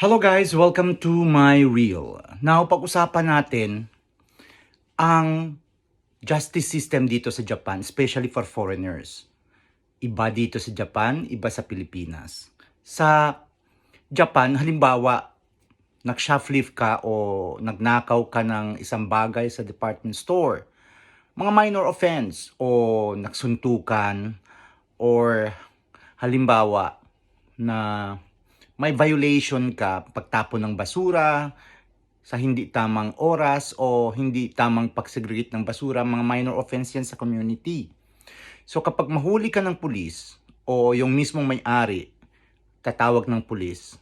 Hello guys, welcome to my reel. Now, pag-usapan natin ang justice system dito sa Japan, especially for foreigners. Iba dito sa Japan, iba sa Pilipinas. Sa Japan, halimbawa, nag-shoplift ka o nagnakaw ka ng isang bagay sa department store, mga minor offense o nagsuntukan or halimbawa na may violation ka pagtapon ng basura sa hindi tamang oras o hindi tamang pagsegregate ng basura, mga minor offense yan sa community. So kapag mahuli ka ng pulis o yung mismong may-ari, tatawag ng pulis,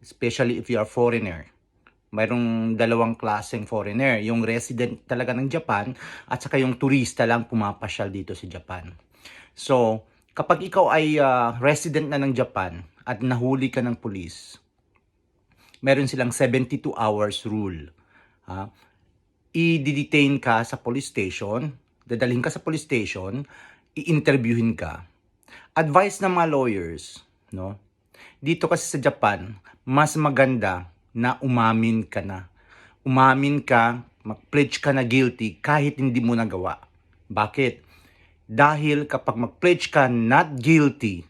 especially if you are foreigner. Mayroong dalawang klaseng foreigner, yung resident talaga ng Japan at saka yung turista lang pumapasyal dito sa Japan. So, kapag ikaw ay ah, resident na ng Japan at nahuli ka ng pulis, meron silang 72 hours rule. Ha? I-detain ka sa police station, dadalhin ka sa police station, i-interviewin ka. Advice ng mga lawyers, no? Dito kasi sa Japan, mas maganda na umamin ka na. Umamin ka, mag-pledge ka na guilty kahit hindi mo nagawa. Bakit? Dahil kapag mag-pledge ka not guilty,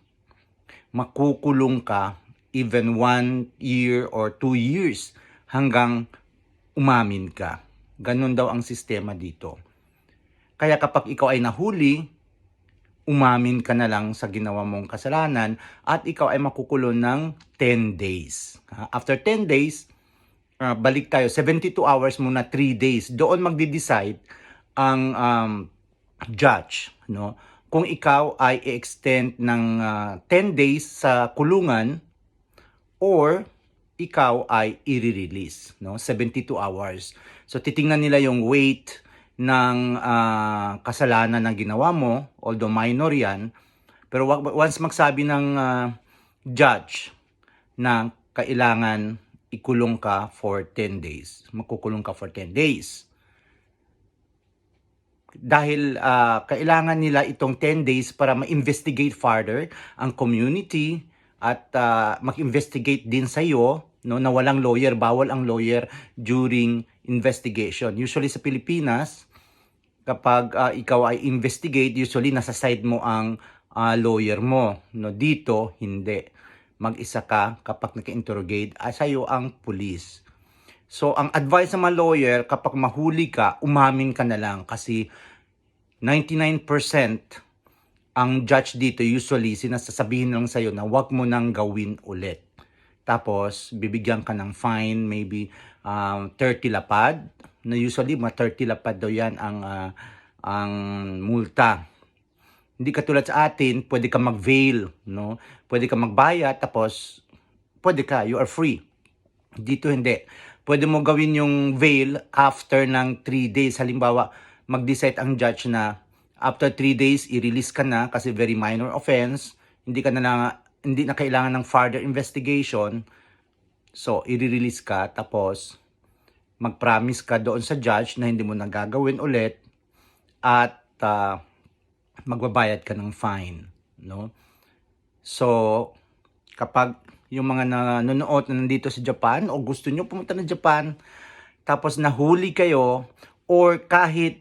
makukulong ka even one year or two years hanggang umamin ka. Ganun daw ang sistema dito. Kaya kapag ikaw ay nahuli, umamin ka na lang sa ginawa mong kasalanan at ikaw ay makukulong ng 10 days. After 10 days, ah, balik tayo, 72 hours muna, 3 days. Doon magde-decide ang um, judge, no? Kung ikaw ay i-extend ng ah, 10 days sa kulungan or ikaw ay i-release, no? 72 hours. So titingnan nila yung weight ng ah, kasalanan na ginawa mo, although minor 'yan, pero once magsabi ng ah, judge na kailangan ikulong ka for 10 days, makukulong ka for 10 days dahil ah, kailangan nila itong 10 days para ma-investigate further ang community at ah, mag-investigate din sa iyo no na walang lawyer bawal ang lawyer during investigation. Usually sa Pilipinas kapag ah, ikaw ay investigate usually nasa side mo ang ah, lawyer mo. No dito hindi. Mag-isa ka kapag naka-interrogate ah, sa iyo ang police So, ang advice ng mga lawyer, kapag mahuli ka, umamin ka na lang kasi 99% ang judge dito usually sinasasabihin lang sa'yo na wag mo nang gawin ulit. Tapos, bibigyan ka ng fine, maybe um, 30 lapad. Na usually, mga 30 lapad daw yan ang, ah, ang multa. Hindi katulad sa atin, pwede ka mag-veil, no? Pwede ka magbayad, tapos pwede ka, you are free. Dito hindi. Pwede mo gawin yung veil after ng 3 days. Halimbawa, mag-decide ang judge na after 3 days, i-release ka na kasi very minor offense. Hindi ka na, na hindi na kailangan ng further investigation. So, i-release ka tapos mag-promise ka doon sa judge na hindi mo na gagawin ulit at ah, magbabayad ka ng fine, no? So, kapag yung mga nanonood na nandito sa Japan o gusto nyo pumunta ng Japan, tapos nahuli kayo or kahit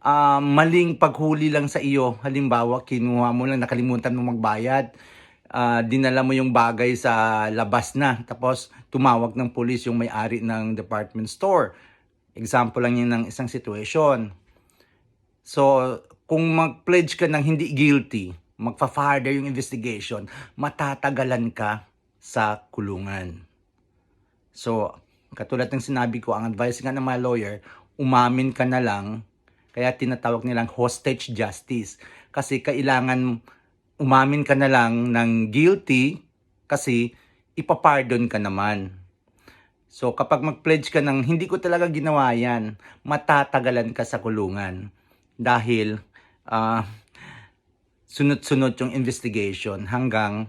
ah, maling paghuli lang sa iyo, halimbawa kinuha mo lang, nakalimutan mo magbayad, ah, dinala mo yung bagay sa labas na, tapos tumawag ng pulis yung may-ari ng department store. Example lang yun ng isang situation. So, kung mag-pledge ka ng hindi guilty, magfa-further yung investigation, matatagalan ka sa kulungan. So, katulad ng sinabi ko, ang advice nga ng mga lawyer, umamin ka na lang, kaya tinatawag nilang hostage justice. Kasi kailangan umamin ka na lang ng guilty kasi ipapardon ka naman. So kapag mag-pledge ka ng hindi ko talaga ginawa yan, matatagalan ka sa kulungan. Dahil ah, sunod-sunod yung investigation hanggang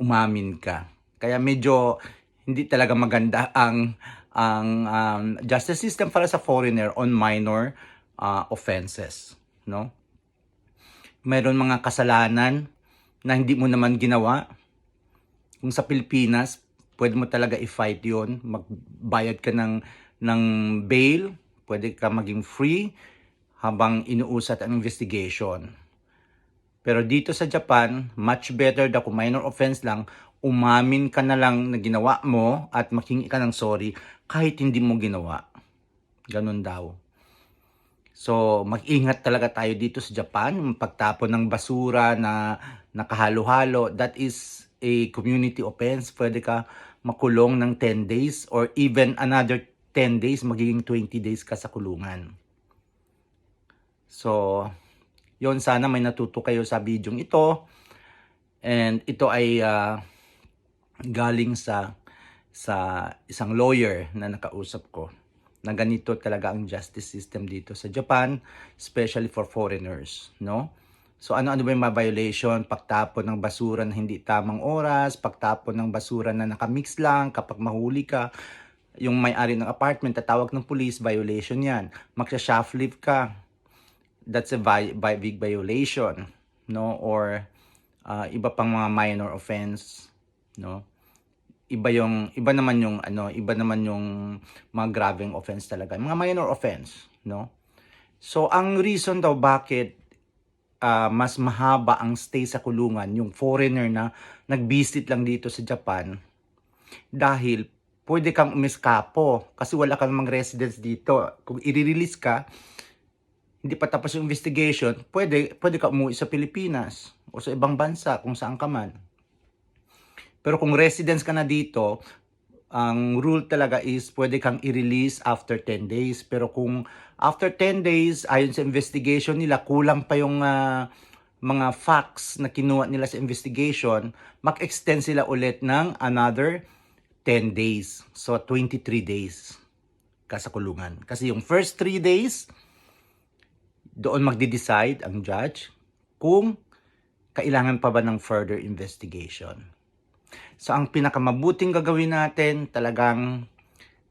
umamin ka. Kaya medyo hindi talaga maganda ang ang um, justice system para sa foreigner on minor uh, offenses, no? Meron mga kasalanan na hindi mo naman ginawa. Kung sa Pilipinas, pwede mo talaga i-fight yon magbayad ka ng ng bail pwede ka maging free habang inuusat ang investigation pero dito sa Japan much better daw kung minor offense lang umamin ka na lang na ginawa mo at makingi ka ng sorry kahit hindi mo ginawa ganun daw So, mag-ingat talaga tayo dito sa Japan. Pagtapon ng basura na nakahalo-halo, that is a community offense. Pwede ka makulong ng 10 days or even another 10 days, magiging 20 days ka sa kulungan. So, yon sana may natuto kayo sa video ito. And ito ay ah, galing sa sa isang lawyer na nakausap ko na ganito talaga ang justice system dito sa Japan, especially for foreigners, no? So ano-ano ba yung mga violation? Pagtapon ng basura na hindi tamang oras, pagtapon ng basura na nakamix lang, kapag mahuli ka, yung may-ari ng apartment, tatawag ng police, violation yan. Magsha-shoplift ka, that's a vi- vi- big violation, no? Or uh, iba pang mga minor offense, no? iba yung iba naman yung ano, iba naman yung mga graving offense talaga. Mga minor offense, no? So ang reason daw bakit ah, mas mahaba ang stay sa kulungan yung foreigner na nag-visit lang dito sa Japan dahil pwede kang umiskapo kasi wala kang mga residence dito. Kung i-release ka, hindi pa tapos yung investigation, pwede, pwede ka umuwi sa Pilipinas o sa ibang bansa kung saan ka man. Pero kung residence ka na dito, ang rule talaga is pwede kang i-release after 10 days. Pero kung after 10 days, ayon sa investigation nila, kulang pa yung ah, mga facts na kinuha nila sa investigation, mag-extend sila ulit ng another 10 days. So, 23 days ka sa kulungan. Kasi yung first 3 days, doon magde-decide ang judge kung kailangan pa ba ng further investigation. So ang pinakamabuting gagawin natin talagang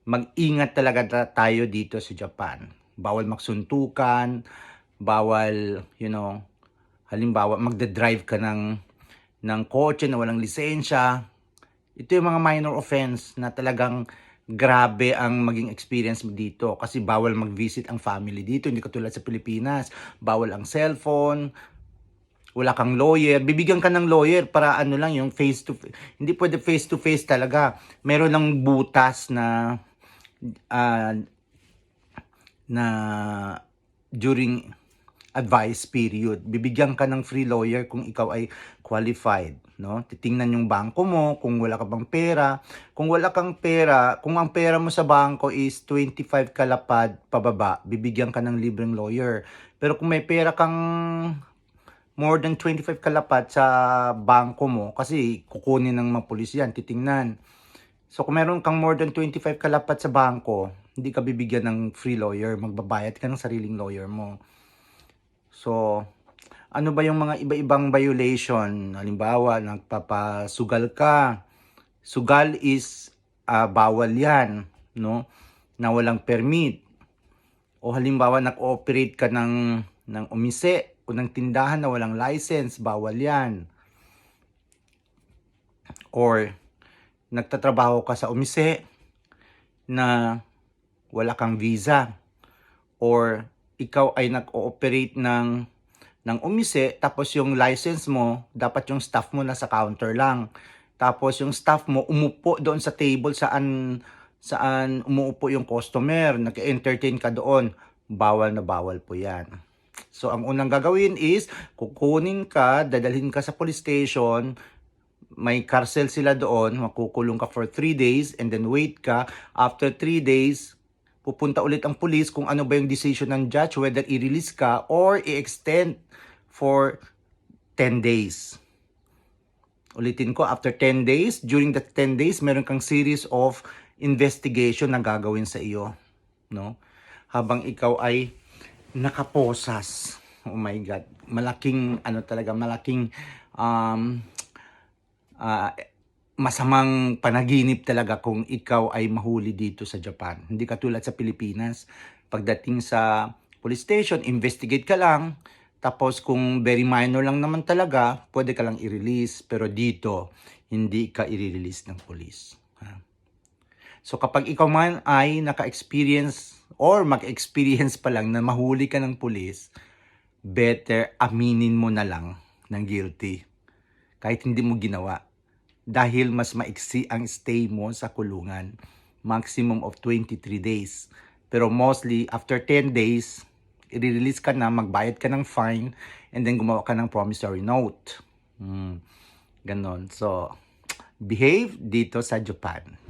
mag-ingat talaga ta- tayo dito sa Japan. Bawal magsuntukan, bawal, you know, halimbawa magde-drive ka ng ng kotse na walang lisensya. Ito yung mga minor offense na talagang grabe ang maging experience mo dito kasi bawal mag-visit ang family dito, hindi katulad sa Pilipinas. Bawal ang cellphone, wala kang lawyer, bibigyan ka ng lawyer para ano lang yung face to face. Hindi pwede face to face talaga. Meron lang butas na ah, na during advice period. Bibigyan ka ng free lawyer kung ikaw ay qualified, no? Titingnan yung bangko mo kung wala ka bang pera. Kung wala kang pera, kung ang pera mo sa bangko is 25 kalapad pababa, bibigyan ka ng libreng lawyer. Pero kung may pera kang more than 25 kalapad sa bangko mo kasi kukunin ng mga pulis yan, titingnan. So kung meron kang more than 25 kalapad sa bangko, hindi ka bibigyan ng free lawyer, magbabayad ka ng sariling lawyer mo. So, ano ba yung mga iba-ibang violation? Halimbawa, nagpapasugal ka. Sugal is ah, bawal yan, no? Na walang permit. O halimbawa, nag-ooperate ka ng, ng umise o ng tindahan na walang license, bawal yan. Or nagtatrabaho ka sa umise na wala kang visa. Or ikaw ay nag-ooperate ng ng umise tapos yung license mo, dapat yung staff mo nasa counter lang. Tapos yung staff mo umupo doon sa table saan saan umuupo yung customer, nag-entertain ka doon. Bawal na bawal po 'yan. So ang unang gagawin is kukunin ka, dadalhin ka sa police station, may carcel sila doon, makukulong ka for 3 days and then wait ka. After 3 days, pupunta ulit ang police kung ano ba yung decision ng judge whether i-release ka or i-extend for 10 days. Ulitin ko, after 10 days, during that 10 days, meron kang series of investigation na gagawin sa iyo. No? Habang ikaw ay nakaposas. Oh my God. Malaking, ano talaga, malaking um, ah, masamang panaginip talaga kung ikaw ay mahuli dito sa Japan. Hindi katulad sa Pilipinas. Pagdating sa police station, investigate ka lang. Tapos kung very minor lang naman talaga, pwede ka lang i-release. Pero dito, hindi ka i-release ng police. So kapag ikaw man ay naka-experience or mag-experience pa lang na mahuli ka ng pulis, better aminin mo na lang ng guilty. Kahit hindi mo ginawa. Dahil mas maiksi ang stay mo sa kulungan. Maximum of 23 days. Pero mostly, after 10 days, i-release ka na, magbayad ka ng fine, and then gumawa ka ng promissory note. Hmm. Ganon. So, behave dito sa Japan.